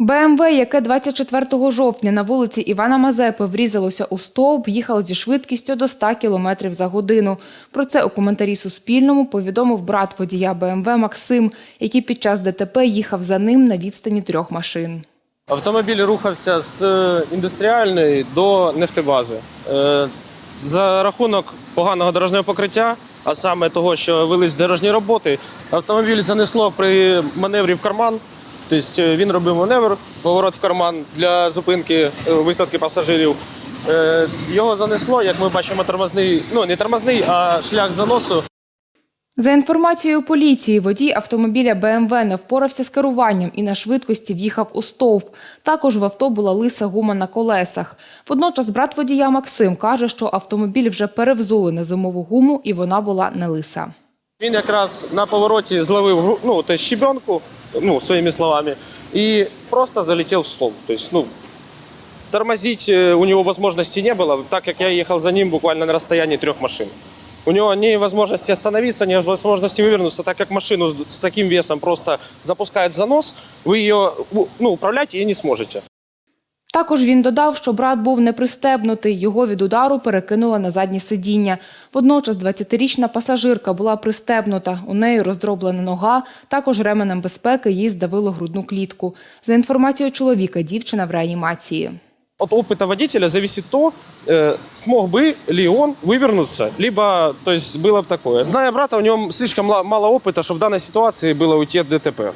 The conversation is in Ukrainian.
БМВ, яке 24 жовтня на вулиці Івана Мазепи врізалося у стовп, їхало зі швидкістю до 100 км за годину. Про це у коментарі Суспільному повідомив брат водія БМВ Максим, який під час ДТП їхав за ним на відстані трьох машин. Автомобіль рухався з е, індустріальної до нефтебази. Е, За рахунок поганого дорожнього покриття, а саме того, що велись дорожні роботи, автомобіль занесло при маневрі в карман. Тобто е, він робив маневр, поворот в карман для зупинки е, висадки пасажирів. Е, Його занесло, як ми бачимо, тормозний, ну не тормозний, а шлях заносу За інформацією поліції, водій автомобіля БМВ не впорався з керуванням і на швидкості в'їхав у стовп. Також в авто була лиса гума на колесах. Водночас брат водія Максим каже, що автомобіль вже перевзули на зимову гуму і вона була не лиса. Він якраз на повороті зловив гру- ну, то есть щебенку, ну, своїми словами, і просто залетів в стол. То есть, ну, тормозить э, у него возможности не было, так как я ехал за ним буквально на расстоянии трех машин. У него ни возможности остановиться, ни возможности вывернуться, так как машину с с таким весом просто запускают в занос, вы ее ну, управлять ей не сможете. Також він додав, що брат був непристебнутий, його від удару перекинуло на заднє сидіння. Водночас 20-річна пасажирка була пристебнута, у неї роздроблена нога, також ременем безпеки їй здавило грудну клітку. За інформацією чоловіка, дівчина в реанімації. От опыта водителя зависит то, э, смог бы ли он вывернуться, либо то есть, было бы такое. Зная брата, у него слишком мало опыта, чтобы в данной ситуации было уйти от ДТП.